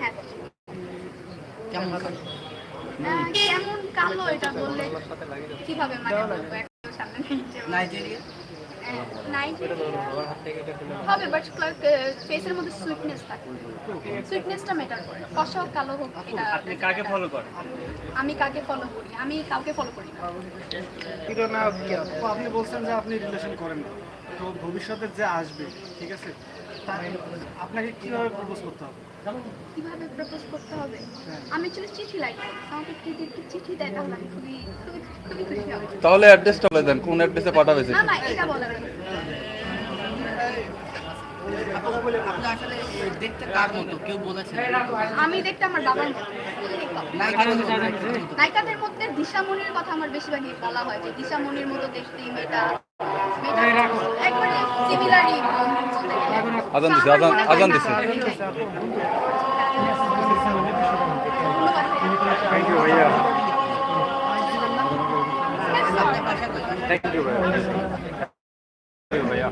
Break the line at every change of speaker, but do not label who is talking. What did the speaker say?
হ্যাঁ।
কেমন
কেমন কালো এটা বললে কীভাবে মানে
নাইজেরিয়া
হ্যাঁ, হবে বাট ফেসের মধ্যে সুইটনেস থাকে। সুইটনেসটা ম্যাটার করে। ফসা হোক কালো হোক এটা
আপনি কাকে ফলো করেন?
আমি কাকে ফলো করি? আমি কাউকে ফলো করি না।
আপনি বলছেন যে আপনি রিলেশন করেন না। তো ভবিষ্যতে যে আসবে ঠিক আছে? আপনাকে কীভাবে প্রপোজ করতে হবে?
কীভাবে প্রপোজ করতে হবে। আমি আসলে চিঠি আমাকে দেয় তাহলে আমি খুবই খুবই খুবই খুশি হব।
তাহলে অ্যাড্রেসটা বলে দেন কোন অ্যাড্রেসে পাঠাবে
না না এটা বলা যাবে আমি দেখতে আমার বাবার নায়িকাদের মধ্যে দিশামণির কথা আমার বেশিরভাগই বলা হয় যে দিশামণির মতো দেখতে মেয়েটা মেয়েটা একবারে সিমিলারই
আজান দিছে, আজান- আজান দিছে।
থ্যাংক ইউ ভাইয়া? থ্যাংক ইউ ভাইয়া